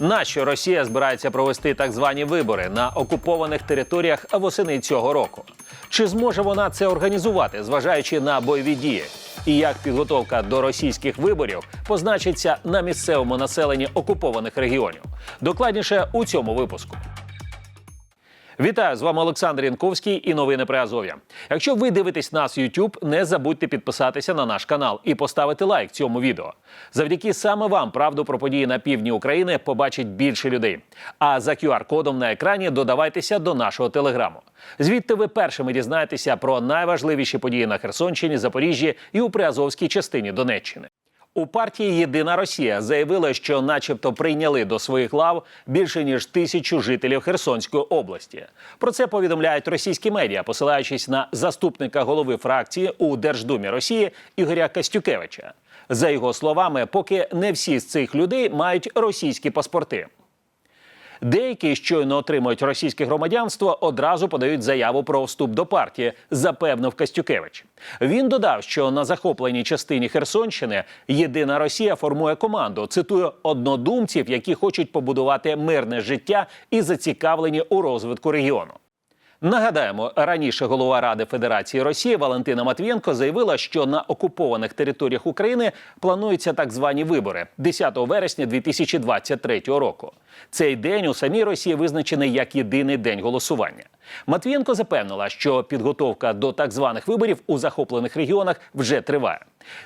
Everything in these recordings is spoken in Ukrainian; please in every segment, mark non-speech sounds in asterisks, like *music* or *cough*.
Нащо Росія збирається провести так звані вибори на окупованих територіях восени цього року? Чи зможе вона це організувати, зважаючи на бойові дії? І як підготовка до російських виборів позначиться на місцевому населенні окупованих регіонів? Докладніше у цьому випуску. Вітаю з вами Олександр Янковський і новини при Азов'я. Якщо ви дивитесь нас YouTube, не забудьте підписатися на наш канал і поставити лайк цьому відео. Завдяки саме вам правду про події на півдні України побачить більше людей. А за QR-кодом на екрані додавайтеся до нашого телеграму. Звідти ви першими дізнаєтеся про найважливіші події на Херсонщині, Запоріжжі і у Приазовській частині Донеччини. У партії Єдина Росія заявила, що, начебто, прийняли до своїх лав більше ніж тисячу жителів Херсонської області. Про це повідомляють російські медіа, посилаючись на заступника голови фракції у Держдумі Росії Ігоря Костюкевича. За його словами, поки не всі з цих людей мають російські паспорти. Деякі щойно отримують російське громадянство, одразу подають заяву про вступ до партії, запевнив Костюкевич. Він додав, що на захопленій частині Херсонщини єдина Росія формує команду. Цитую однодумців, які хочуть побудувати мирне життя і зацікавлені у розвитку регіону. Нагадаємо, раніше голова Ради Федерації Росії Валентина Матвієнко заявила, що на окупованих територіях України плануються так звані вибори 10 вересня 2023 року. Цей день у самій Росії визначений як єдиний день голосування. Матвієнко запевнила, що підготовка до так званих виборів у захоплених регіонах вже триває.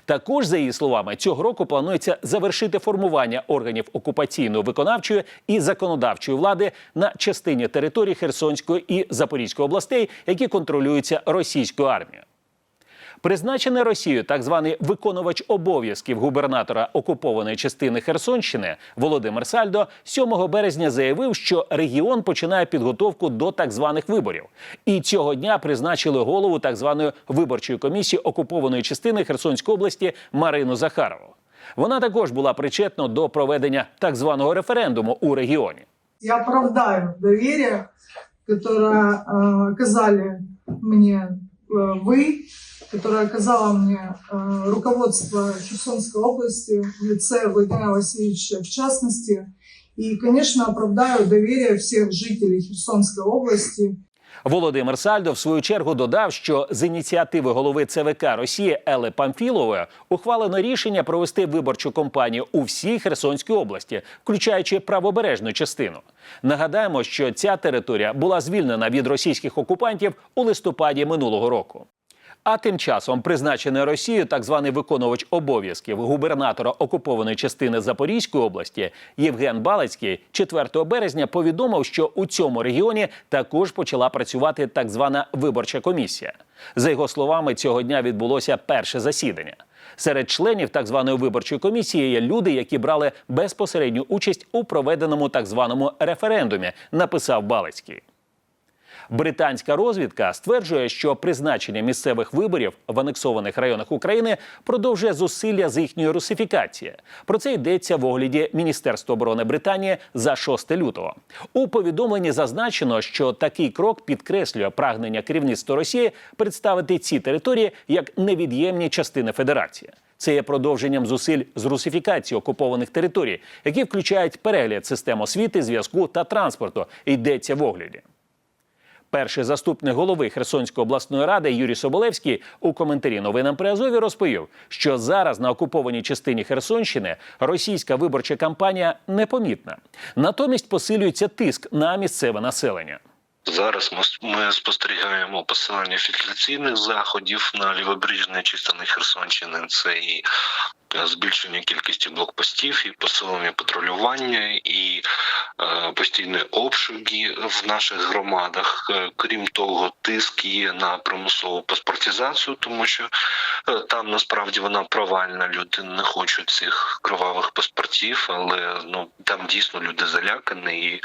Також, за її словами, цього року планується завершити формування органів окупаційної виконавчої і законодавчої влади на частині території Херсонської і Запорізької областей, які контролюються російською армією. Призначений Росією так званий виконувач обов'язків губернатора окупованої частини Херсонщини Володимир Сальдо 7 березня заявив, що регіон починає підготовку до так званих виборів. І цього дня призначили голову так званої виборчої комісії окупованої частини Херсонської області Марину Захарову. Вона також була причетна до проведення так званого референдуму у регіоні. Я оправдаю доверие, которое э, оказали мне э, вы, которое оказало мне э, руководство Херсонской области в лице Владимира Васильевича в частности. И, конечно, оправдаю доверие всех жителей Херсонской области Володимир Сальдо в свою чергу додав, що з ініціативи голови ЦВК Росії Ели Памфілової ухвалено рішення провести виборчу кампанію у всій Херсонській області, включаючи правобережну частину. Нагадаємо, що ця територія була звільнена від російських окупантів у листопаді минулого року. А тим часом призначений Росією так званий виконувач обов'язків губернатора окупованої частини Запорізької області Євген Балицький 4 березня повідомив, що у цьому регіоні також почала працювати так звана виборча комісія. За його словами, цього дня відбулося перше засідання. Серед членів так званої виборчої комісії є люди, які брали безпосередню участь у проведеному так званому референдумі, написав Балицький. Британська розвідка стверджує, що призначення місцевих виборів в анексованих районах України продовжує зусилля з їхньої русифікації. Про це йдеться в огляді Міністерства оборони Британії за 6 лютого. У повідомленні зазначено, що такий крок підкреслює прагнення керівництва Росії представити ці території як невід'ємні частини Федерації. Це є продовженням зусиль з русифікації окупованих територій, які включають перегляд систем освіти, зв'язку та транспорту. Йдеться в огляді. Перший заступник голови Херсонської обласної ради Юрій Соболевський у коментарі новинам при Азові розповів, що зараз на окупованій частині Херсонщини російська виборча кампанія непомітна. Натомість посилюється тиск на місцеве населення. Зараз ми, спостерігаємо посилення фільтраційних заходів на лівобережній частині Херсонщини. Це і збільшення кількості блокпостів, і посилення патрулювання, і е, постійні обшуки в наших громадах. Е, Крім того, тиск є на примусову паспортизацію, тому що е, там насправді вона провальна. Люди не хочуть цих кровавих паспортів, але ну там дійсно люди залякані і е,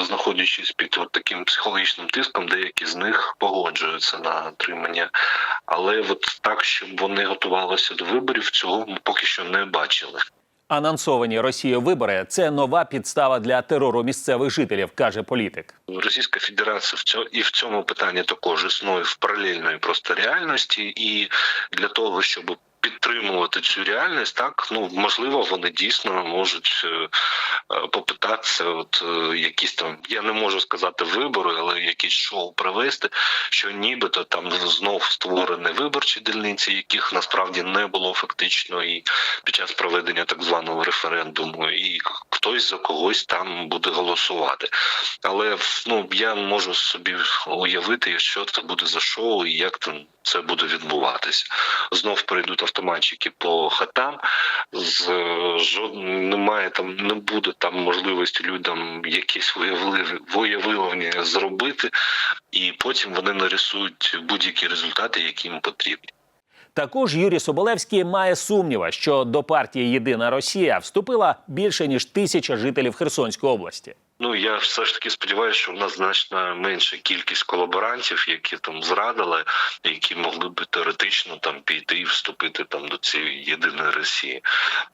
знаходячись під от таким психологічним тиском, деякі з них погоджуються на отримання. Але от так, щоб вони готувалися до виборів, цього ми поки що не бачили. Анонсовані Росією вибори це нова підстава для терору місцевих жителів, каже політик. Російська Федерація в цьому і в цьому питанні також існує в паралельної просто реальності, і для того, щоб підтримувати цю реальність, так ну можливо, вони дійсно можуть е, е, попитатися, от е, якісь там, я не можу сказати вибори, але якісь шоу провести, що нібито там знов створені виборчі дільниці, яких насправді не було фактично і під час проведення так званого референдуму, і хтось за когось там буде голосувати. Але ну я можу собі уявити, що це буде за шоу і як там це буде відбуватися. Знов прийдуть автоматчики по хатам. З жод... немає там, не буде там можливості людям якісь виявлення зробити, і потім вони нарисують будь-які результати, які їм потрібні. Також Юрій Соболевський має сумніва, що до партії Єдина Росія вступила більше ніж тисяча жителів Херсонської області. Ну я все ж таки сподіваюся, що в нас значно менша кількість колаборантів, які там зрадили, які могли б теоретично там піти і вступити там до цієї єдиної Росії.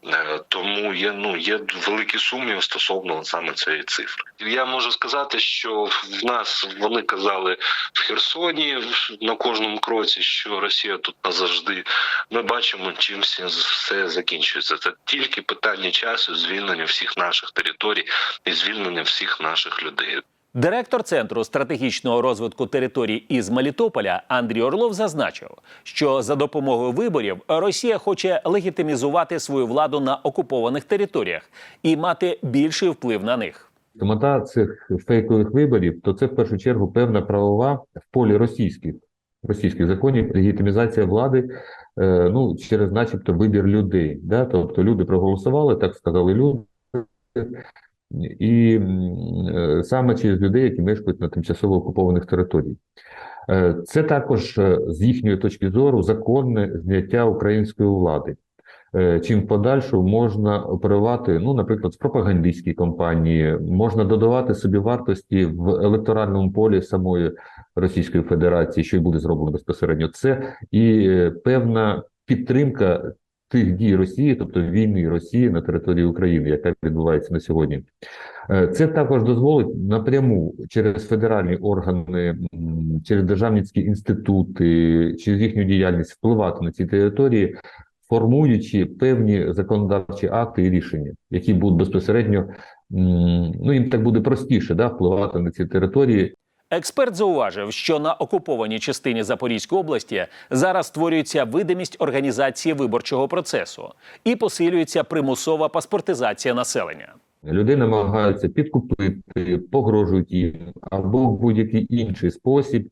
Е, Тому є ну є великі сумніви стосовно саме цієї цифри. Я можу сказати, що в нас вони казали в Херсоні на кожному кроці, що Росія тут назавжди. Ми бачимо, чим все закінчується. Це тільки питання часу звільнення всіх наших територій і звільнення всіх наших людей. Директор центру стратегічного розвитку територій із Мелітополя Андрій Орлов зазначив, що за допомогою виборів Росія хоче легітимізувати свою владу на окупованих територіях і мати більший вплив на них. Мета цих фейкових виборів то це в першу чергу певна правова в полі російських російських законів легітимізація влади е, ну через, начебто, вибір людей. Да? Тобто люди проголосували, так сказали люди, і е, саме через людей, які мешкають на тимчасово окупованих територіях. Е, Це також е, з їхньої точки зору законне зняття української влади. Чим в подальшому можна оперувати, ну, наприклад, в пропагандистській кампанії, можна додавати собі вартості в електоральному полі самої Російської Федерації, що й буде зроблено безпосередньо. Це і певна підтримка тих дій Росії, тобто війни Росії на території України, яка відбувається на сьогодні. Е, Це також дозволить напряму через федеральні органи, через державницькі інститути, через їхню діяльність впливати на ці території, формуючи певні законодавчі акти і рішення, які будуть безпосередньо, ну їм так буде простіше да, впливати на ці території Експерт зауважив, що на окупованій частині Запорізької області зараз створюється видимість організації виборчого процесу і посилюється примусова паспортизація населення. Людей намагаються підкупити, погрожують їм або в будь-який інший спосіб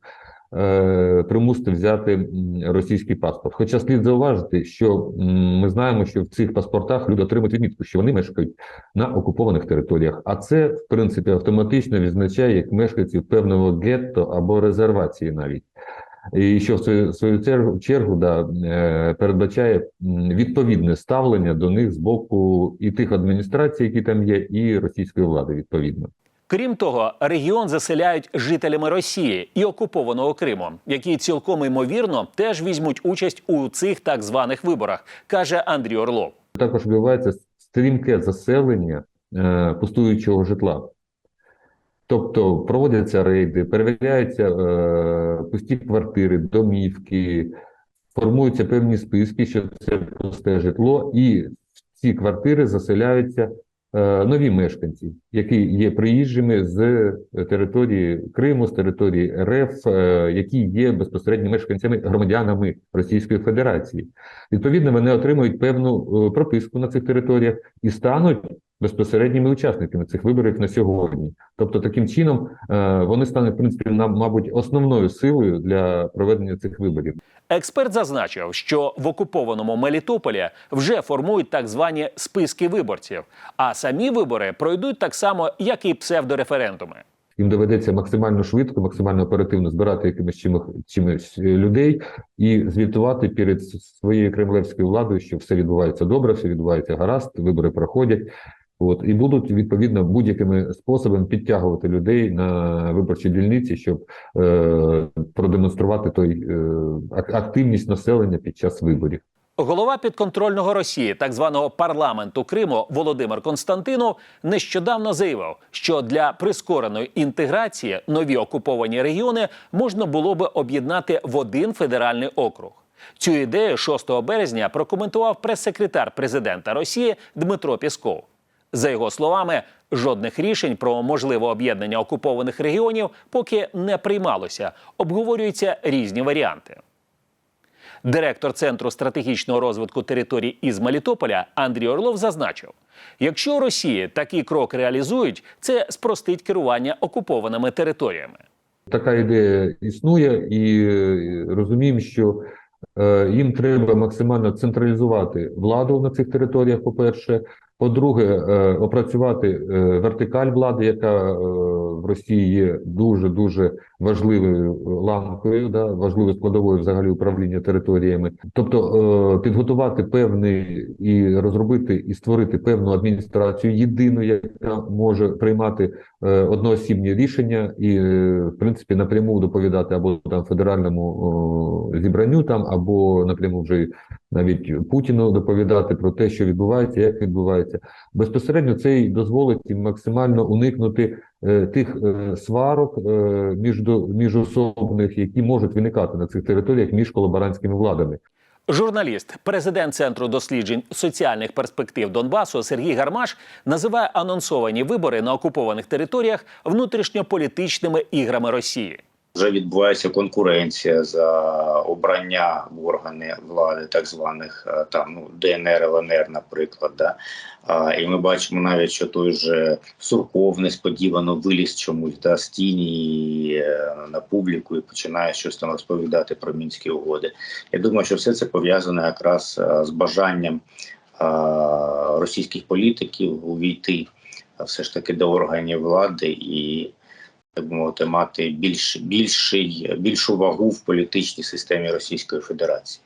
примусити взяти російський паспорт. Хоча слід зауважити, що ми знаємо, що в цих паспортах люди отримують відмітку, що вони мешкають на окупованих територіях, а це в принципі автоматично відзначає як мешканців певного гетто або резервації навіть. І що в свою, свою чергу, чергу да, е, передбачає відповідне ставлення до них з боку і тих адміністрацій, які там є, і російської влади відповідно. Крім того, регіон заселяють жителями Росії і окупованого Криму, які цілком ймовірно теж візьмуть участь у цих так званих виборах, каже Андрій Орлов. Також відбувається стрімке заселення е, пустуючого житла. Тобто проводяться рейди, перевіряються е, пусті квартири, домівки, формуються певні списки, що це пусте житло, і ці квартири заселяються нові мешканці, які є приїжджими з території Криму, з території РФ, е, які є безпосередньо мешканцями громадянами Російської Федерації. Відповідно, вони отримують певну е, прописку на цих територіях і стануть безпосередніми учасниками цих виборів на сьогодні. Тобто, таким чином е, вони стануть в принципі на мабуть основною силою для проведення цих виборів. Експерт зазначив, що в окупованому Мелітополі вже формують так звані списки виборців, а самі вибори пройдуть так само, як і псевдореферендуми. Їм доведеться максимально швидко, максимально оперативно збирати якимось чимось, чимось е, людей і звітувати перед своєю кремлевською владою, що все відбувається добре, все відбувається гаразд, вибори проходять. От і будуть відповідно будь-якими способами підтягувати людей на виборчі дільниці, щоб е, продемонструвати той е, активність населення під час виборів. Голова підконтрольного Росії, так званого парламенту Криму Володимир Константинов, нещодавно заявив, що для прискореної інтеграції нові окуповані регіони можна було би об'єднати в один федеральний округ. Цю ідею 6 березня прокоментував прес-секретар президента Росії Дмитро Пісков. За його словами, жодних рішень про можливе об'єднання окупованих регіонів поки не приймалося. Обговорюються різні варіанти. Директор Центру стратегічного розвитку територій із Мелітополя Андрій Орлов зазначив: якщо Росії такий крок реалізують, це спростить керування окупованими територіями. Така ідея існує, і е, розуміємо, що е, їм треба максимально централізувати владу на цих територіях, по-перше. По-друге, е, опрацювати е, вертикаль влади, яка е, в Росії є дуже дуже важливою ланкою, да, важливою складовою взагалі управління територіями. Тобто е, підготувати певний і розробити і створити певну адміністрацію єдину, яка може приймати е, одноосібні рішення і, е, в принципі, напряму доповідати або там федеральному зібранню там, або напряму вже навіть Путіну доповідати про те, що відбувається, як відбувається. Безпосередньо це й дозволить максимально уникнути е, тих е, сварок е, між, міжособних, які можуть виникати на цих територіях між колаборантськими владами. Журналіст, президент Центру досліджень соціальних перспектив Донбасу Сергій Гармаш називає анонсовані вибори на окупованих територіях внутрішньополітичними іграми Росії. Вже відбувається конкуренція за обрання в органи влади, так званих е, там ну ДНР, ЛНР, наприклад. Да? А, і ми бачимо навіть, що той же Сурков несподівано виліз чомусь да, з тіні е, на публіку і починає щось там розповідати про мінські угоди. Я думаю, що все це пов'язано якраз е, з бажанням е, російських політиків увійти все ж таки до органів влади і так мовити, мати більш, більший, більшу вагу в політичній системі Російської Федерації.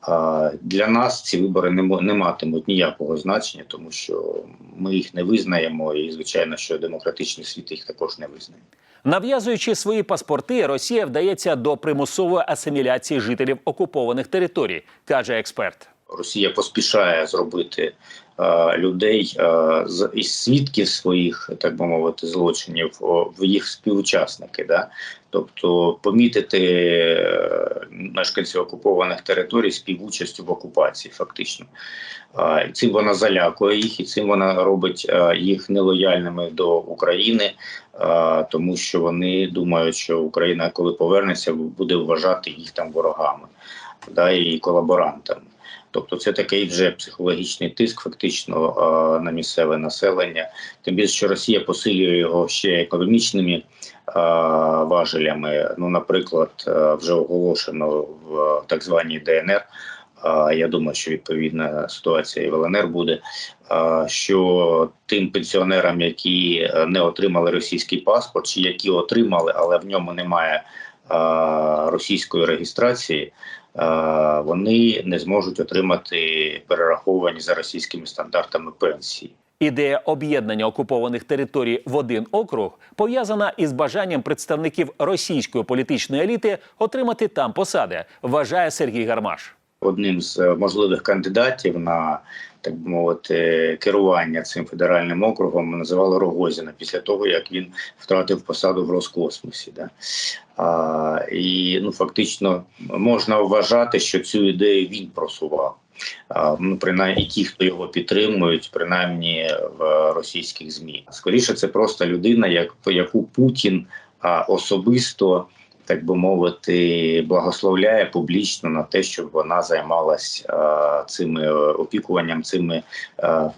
А для нас ці вибори не, не матимуть ніякого значення, тому що ми їх не визнаємо, і звичайно, що демократичний світ їх також не визнає. Нав'язуючи свої паспорти, Росія вдається до примусової асиміляції жителів окупованих територій, каже експерт. Росія поспішає зробити е, людей е, з із свідків своїх, так би мовити, злочинів о, в їх співучасники. Да? Тобто помітити е, мешканців окупованих територій співучастю в окупації, фактично. Е, цим вона залякує їх, і цим вона робить е, їх нелояльними до України, е, тому що вони думають, що Україна, коли повернеться, буде вважати їх там ворогами да, і колаборантами. Тобто це такий вже психологічний тиск, фактично е, на місцеве населення. Тим більше, що Росія посилює його ще економічними е, важелями. Ну, наприклад, е, вже оголошено в так званій ДНР. е, Я думаю, що відповідна ситуація і в ЛНР буде. е, Що тим пенсіонерам, які е, не отримали російський паспорт, чи які отримали, але в ньому немає е, російської реєстрації, е, вони не зможуть отримати перераховані за російськими стандартами пенсії. Ідея об'єднання окупованих територій в один округ пов'язана із бажанням представників російської політичної еліти отримати там посади, вважає Сергій Гармаш. Одним з е, можливих кандидатів на так би мовити керування цим федеральним округом називали Рогозіна після того, як він втратив посаду в Роскосмосі. Да? А, і ну фактично можна вважати, що цю ідею він просував. Ну, принаймні, ті, хто його підтримують, принаймні в російських змі. Скоріше, це просто людина, як яку Путін особисто так би мовити, благословляє публічно на те, щоб вона займалась е, цими е, опікуванням цими е,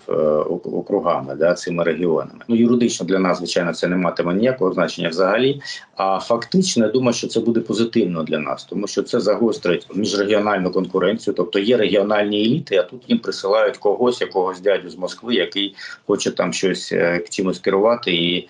округами, да, цими регіонами. Ну юридично для нас, звичайно, це не матиме ніякого значення взагалі. А фактично, я думаю, що це буде позитивно для нас, тому що це загострить міжрегіональну конкуренцію. Тобто є регіональні еліти, а тут їм присилають когось, якогось дядю з Москви, який хоче там щось чимось керувати і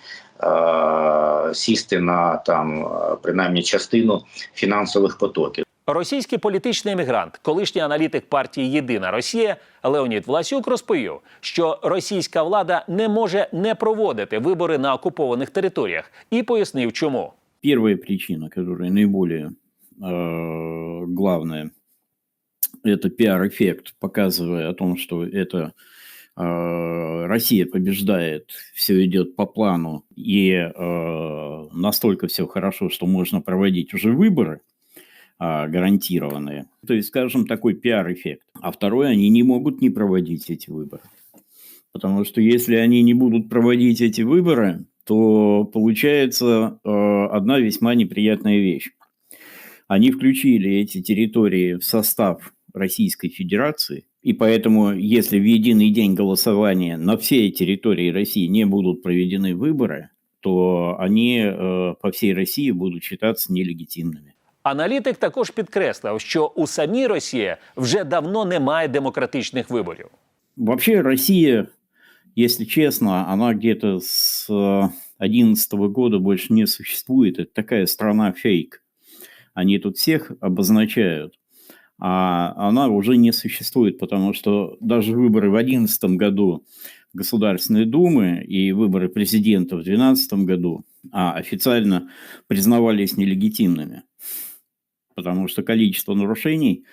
сісти на там е, принаймні частину фінансових потоків. Російський політичний емігрант, колишній аналітик партії Єдина Росія Леонід Власюк розповів, що російська влада не може не проводити вибори на окупованих територіях, і пояснив, чому. Первая причина, которая наиболее э, главная, это пиар-эффект, показывая о том, что это э, Россия побеждает, все идет по плану, и э, настолько все хорошо, что можно проводить уже выборы. а, гарантированные. То есть, скажем, такой пиар-эффект. А второй, они не могут не проводить эти выборы. Потому что если они не будут проводить эти выборы, то получается э, одна весьма неприятная вещь. Они включили эти территории в состав Российской Федерации, и поэтому, если в единый день голосования на всей территории России не будут проведены выборы, то они э, по всей России будут считаться нелегитимными. Аналітик також підкреслив, що у самій Росії вже давно немає демократичних виборів. Вообще Россия, если честно, она где-то с 2011 года больше не существует. Это такая страна фейк. Они тут всех обозначают. А она уже не существует, потому что даже выборы в 2011 году Государственной Думы и выборы президента в 2012 году а, официально признавались нелегитимными, потому что количество нарушений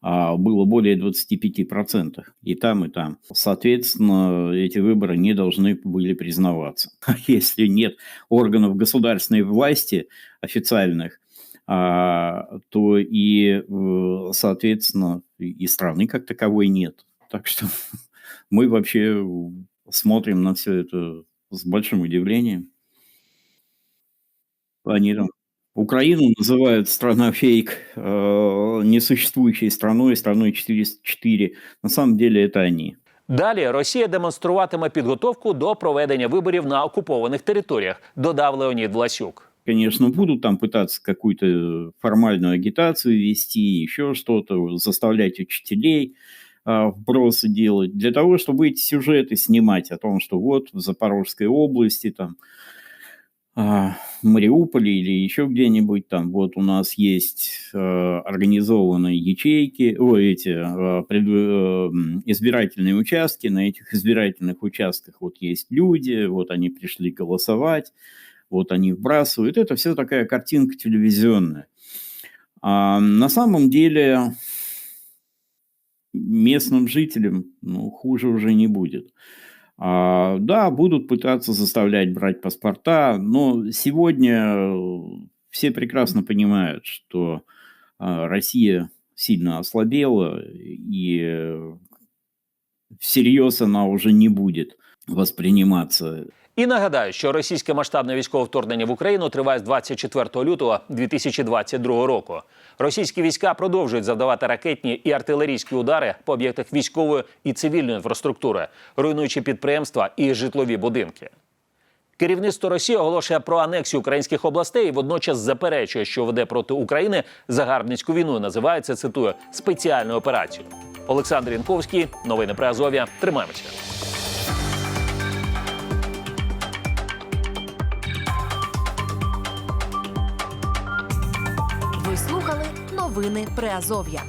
а, было более 25%. И там, и там. Соответственно, эти выборы не должны были признаваться. *laughs* А если нет органов государственной власти официальных, то и, э, соответственно, и страны как таковой нет. Так что *laughs* мы вообще смотрим на все это с большим удивлением. Они там Украину называют страна фейк, э, несуществующей страной, страной 404. На самом деле это они. Далі Росія демонструватиме підготовку до проведення виборів на окупованих територіях, додав Леонід Власюк. Конечно, будут там пытаться какую-то формальную агитацию вести, еще что-то, заставлять учителей а, вбросы делать, для того, чтобы эти сюжеты снимать о том, что вот в Запорожской области, там, а, в Мариуполе или еще где-нибудь там, вот у нас есть э, организованные ячейки, о, эти э, пред- э, избирательные участки, на этих избирательных участках вот есть люди, вот они пришли голосовать, вот они вбрасывают. Это все такая картинка телевизионная. А на самом деле местным жителям ну, хуже уже не будет. А, да, будут пытаться заставлять брать паспорта, но сегодня э, все прекрасно понимают, что а, Россия сильно ослабела, и э, всерьез она уже не будет восприниматься І нагадаю, що російське масштабне військове вторгнення в Україну триває з 24 лютого 2022 року. Російські війська продовжують завдавати ракетні і артилерійські удари по об'єктах військової і цивільної інфраструктури, руйнуючи підприємства і житлові будинки. Керівництво Росії оголошує про анексію українських областей і водночас заперечує, що веде проти України загарбницьку війну. і Називає це, цитую спеціальну операцію. Олександр Янковський, новини про Азов'я. Тримаємося. Новини Приазов'я.